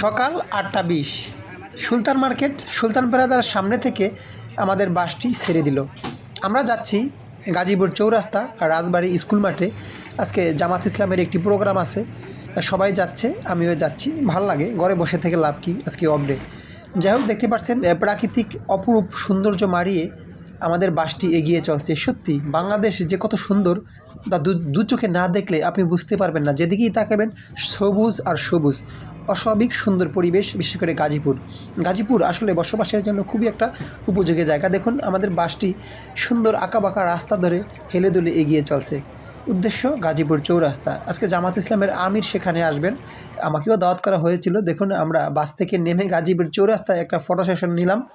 সকাল আটটা বিশ। সুলতান মার্কেট, সুলতান পেরাদার সামনে থেকে আমাদের বাসটি ছেড়ে দিল। আমরা যাচ্ছি গাজীপুর চৌরাস্তা রাজবাড়ি স্কুল মাঠে। আজকে জামাত ইসলামের একটি প্রোগ্রাম আছে। সবাই যাচ্ছে, আমিও যাচ্ছি। ভালো লাগে, ঘরে বসে থেকে লাভ কি আজকে অফ ডে যাই হোক, দেখতে পাচ্ছেন, প্রাকৃতিক অপরূপ সৌন্দর্য মারিয়ে আমাদের বাসটি এগিয়ে চলছে। সত্যি, বাংলাদেশ যে কত সুন্দর, তা দু চোখে না দেখলে আপনি বুঝতে পারবেন না। যেদিকেই তাকাবেন, সবুজ আর সবুজ। অস্বাভাবিক সুন্দর পরিবেশ, বিশেষ করে গাজীপুর। গাজীপুর আসলে বসবাসের জন্য খুবই একটা উপযোগী জায়গা। দেখুন, আমাদের বাসটি সুন্দর আঁকাবাঁকা রাস্তা ধরে হেলে দুলে এগিয়ে চলছে। উদ্দেশ্য, গাজীপুর চৌরাস্তা। আজকে জামাত ইসলামের আমির সেখানে আসবেন। আমাকেও দাওয়াত করা হয়েছিল। দেখুন, আমরা বাস থেকে নেমে গাজীপুর চৌরাস্তায় একটা ফটো সেশন নিলাম।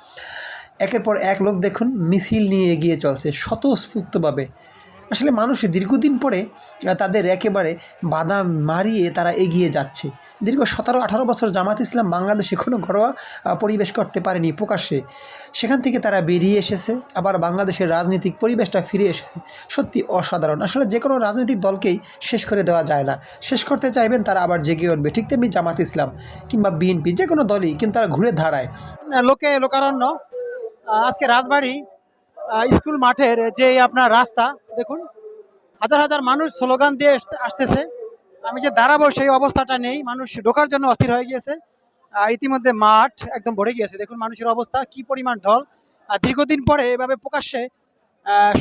একের পর এক লোক দেখুন মিছিল নিয়ে এগিয়ে চলছে স্বতঃস্ফূর্তভাবে। আসলে মানুষ দীর্ঘদিন পরে তাদের একেবারে বাধা মারিয়ে তারা এগিয়ে যাচ্ছে। দীর্ঘ সতেরো আঠারো বছর জামাত ইসলাম বাংলাদেশে কোনো ঘরোয়া পরিবেশ করতে পারেনি প্রকাশ্যে। সেখান থেকে তারা বেরিয়ে এসেছে, আবার বাংলাদেশের রাজনৈতিক পরিবেশটা ফিরে এসেছে। সত্যি অসাধারণ। আসলে যে কোনো রাজনৈতিক দলকেই শেষ করে দেওয়া যায় না। শেষ করতে চাইবেন তারা আবার জেগে উঠবে, ঠিক তেমনি জামাত ইসলাম কিংবা বিএনপি, যে কোনো দলই, কিন্তু তারা ঘুরে দাঁড়ায়। লোকে, লোকারণ্য। আজকে রাজবাড়ি স্কুল মাঠের যে আপনার রাস্তা, দেখুন, হাজার হাজার মানুষ স্লোগান দিয়ে আসতে- আসতেছে। আমি যে দাঁড়াবো সেই অবস্থাটা নেই, মানুষ ঢোকার জন্য অস্থির হয়ে গিয়েছে। ইতিমধ্যে মাঠ একদম ভরে গিয়েছে। দেখুন মানুষের অবস্থা, কি পরিমাণ ঢল। আর দীর্ঘদিন পরে এভাবে প্রকাশ্যে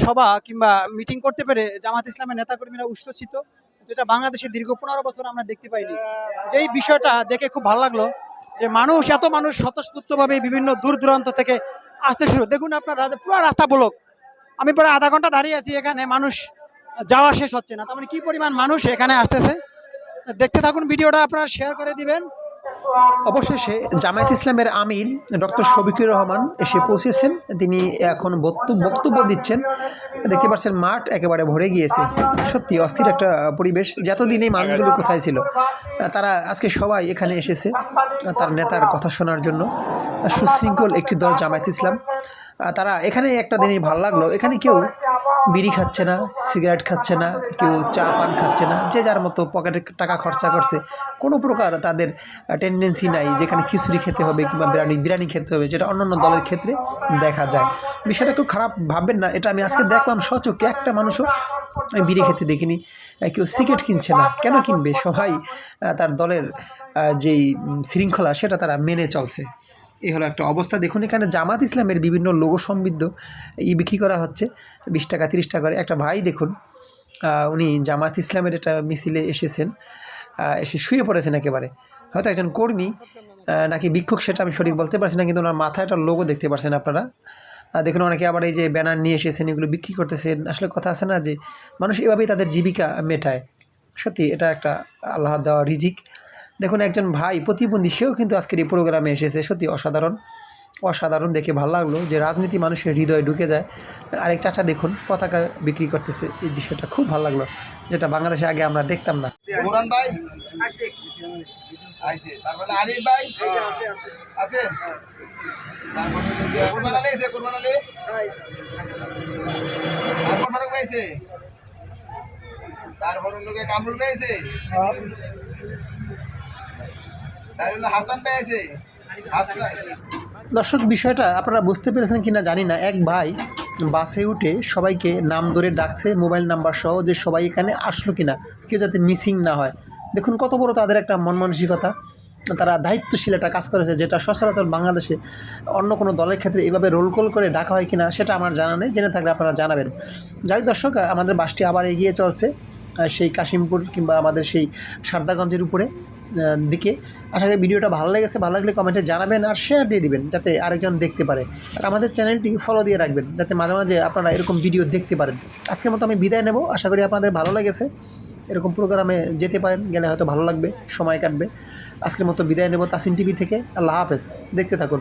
সভা কিংবা মিটিং করতে পেরে জামাত ইসলামের নেতাকর্মীরা উচ্ছ্বসিত, যেটা বাংলাদেশে দীর্ঘ পনেরো বছর আমরা দেখতে পাইনি। যেই বিষয়টা দেখে খুব ভালো লাগল যে মানুষ, এত মানুষ স্বতঃস্ফূর্তভাবে বিভিন্ন দূর দূরান্ত থেকে আসতে শুরু। দেখুন আপনার পুরো রাস্তা ব্লক আমি প্রায় আধা ঘণ্টা দাঁড়িয়ে আছি এখানে, মানুষ যাওয়া শেষ হচ্ছে না। তার মানে কী পরিমাণ মানুষ এখানে আসতেছে? দেখতে থাকুন, ভিডিওটা আপনারা শেয়ার করে দিবেন। জামায়াত ইসলামের আমির ডক্টর শফিকুর রহমান এসে পৌঁছেছেন। তিনি এখন বক্তব্য দিচ্ছেন। দেখতে পাচ্ছেন, মাঠ একেবারে ভরে গিয়েছে। সত্যি অস্থির একটা পরিবেশ। যতদিন এই মানুষগুলো কোথায় ছিল, তারা আজকে সবাই এখানে এসেছে। তার নেতার কথা শোনার জন্য সুশৃঙ্খল একটি দল জামায়াত ইসলাম। তারা এখানে একটা জিনিস ভালো লাগল। এখানে কেউ বিড়ি খাচ্ছে না, সিগারেট খাচ্ছে না, কেউ চা পান খাচ্ছে না, যে যার মতো পকেটে টাকা খরচা করছে, কোনো প্রকার তাদের টেন্ডেন্সি নাই যেখানে খিচুড়ি খেতে হবে কিংবা বিরিয়ানি বিরিয়ানি খেতে হবে, যেটা অন্যান্য দলের ক্ষেত্রে দেখা যায়। বিষয়টা খুব খারাপ ভাববেন না, এটা আমি আজকে দেখলাম সচকে একটা মানুষও আমি বিড়ি খেতে দেখিনি কেউ সিগারেট কিনছে না, কেন কিনবে? সবাই তার দলের যেই শৃঙ্খলা, সেটা তারা মেনে চলছে। এই হলো একটা অবস্থা। দেখুন, এখানে জামাত ইসলামের বিভিন্ন লোগো সমৃদ্ধ ই বিক্রি করা হচ্ছে, বিশ টাকা, তিরিশ টাকা করে। একটা ভাই দেখুন উনি জামাত ইসলামের একটা মিছিলে এসেছেন এসে শুয়ে পড়েছেন একেবারে। হয়তো একজন কর্মী নাকি ভিক্ষুক, সেটা আমি সঠিক বলতে পারছি না, কিন্তু ওনার মাথায় একটা লোগো দেখতে পারছেন আপনারা। দেখুন, অনেকে আবার এই যে ব্যানার নিয়ে এসেছেন, এগুলো বিক্রি করতেছেন। আসলে কথা আছে না যে, মানুষ এভাবেই তাদের জীবিকা মেটায়। সত্যি, এটা একটা আল্লাহ দেওয়া রিজিক। দেখুন, একজন ভাই প্রতিবন্ধী, সেও কিন্তু আজকের এই প্রোগ্রামে এসেছে। সত্যি অসাধারণ। অসাধারণ দেখে ভালো লাগল যে রাজনীতি মানুষের হৃদয়ে ঢুকে যায়। আরেক চাচা দেখুন, পতাকা বিক্রি করতেছে। এই দৃশ্যটা খুব ভালো লাগল, যেটা বাংলাদেশে আগে আমরা দেখতাম না। তারপরে গিয়ে কামরুল ভাই আছে তারপর হলো হাসান ভাই আছে হাসান দর্শক, বিষয়টা আপনারা বুঝতে পেরেছেন কিনা জানি না। এক ভাই বাসে উঠে সবাইকে নাম ধরে ডাকছে, মোবাইল নাম্বার সহ যে সবাই এখানে আসলো কিনা, কেউ যাতে মিসিং না হয়। দেখুন কত বড় তাদের একটা মন মানসিকতা তারা দায়িত্বশীল একটা কাজ করেছে, যেটা সচরাচর বাংলাদেশে অন্য কোনো দলের ক্ষেত্রে এভাবে রোল কল করে ডাকা হয় কিনা সেটা আমার জানা নেই, জেনে থাকলে আপনারা জানাবেন। যাই দর্শক, আমাদের বাসটি আবার এগিয়ে চলছে সেই কাশিমপুর কিংবা আমাদের সেই সারদাগঞ্জের উপরে দিকে। আশা করি ভিডিওটা ভালো লেগেছে, ভালো লাগলে কমেন্টে জানাবেন আর শেয়ার দিয়ে দিবেন, যাতে আরেকজন দেখতে পারে। আর আমাদের চ্যানেলটি ফলো দিয়ে রাখবেন, যাতে মাঝে মাঝে আপনারা এরকম ভিডিও দেখতে পারেন। আজকের মতো আমি বিদায় নেব, আশা করি আপনাদের ভালো লেগেছে। এরকম প্রোগ্রামে যেতে পারেন, গেলে হয়তো ভালো লাগবে, সময় কাটবে। আজকের মতো বিদায় নেব, তাসিন টিভি থেকে। আল্লাহ হাফেজ। দেখতে থাকুন।